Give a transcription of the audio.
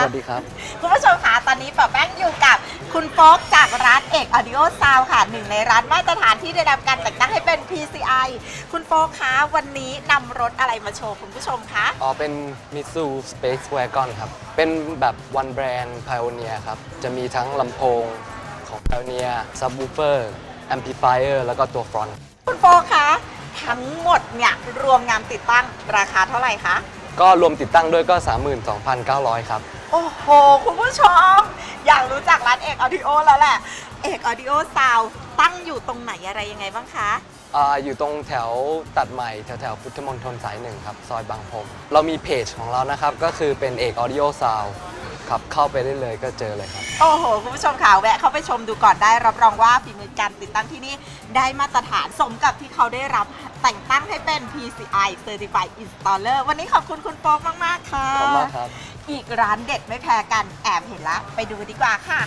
สวัสดีครับ คุณผู้ชมคะตอนนี้ป๋าแป้งอยู่กับคุณโฟกจากร้านเอก Audio Sound ค่ะหนึ่งในร้านมาตรฐานที่ได้รับการแต่งตั้งให้เป็น PCI คุณโฟกคะวันนี้นำรถอะไรมาโชว์คุณผู้ชมคะ อ๋อเป็น Mitsu Space Wagon ครับ เป็นแบบ one brand Pioneer ครับ จะมีทั้งลำโพงของ Pioneer Subwoofer Amplifier แล้วก็ตัว front คุณโฟกคะทั้งหมดเนี่ยรวมงานติดตั้งราคาเท่าไหร่คะ ก็รวมติดตั้งด้วยก็ 32,900 ครับ โอ้โห คุณผู้ชม อยากรู้จักร้านเอก Audio แล้วแหละ เอก Audio Sound ตั้งอยู่ตรงไหนอะไรยังไงบ้างคะ อ่าอยู่ตรงแถวตัดใหม่แถวแถวพุทธมณฑลสายหนึ่งครับ ซอยบางพรมเรามีเพจของเรานะครับ ก็คือเป็นเอก Audio Sound ครับ เข้าไปได้เลยก็เจอเลยครับ โอ้โห คุณผู้ชมค่ะแวะเข้าไปชมดูก่อนได้รับรองว่าฝีมือการติดตั้งที่นี่ได้มาตรฐานสมกับที่เขาได้รับแต่งตั้งให้เป็น PCI Certified Installer วันนี้ขอบคุณคุณโป๊กมาก ๆ ค่ะ ขอบคุณมากครับ อีกร้านเด็ดไม่แพ้กันแอบเห็นละไปดูดีกว่าค่ะ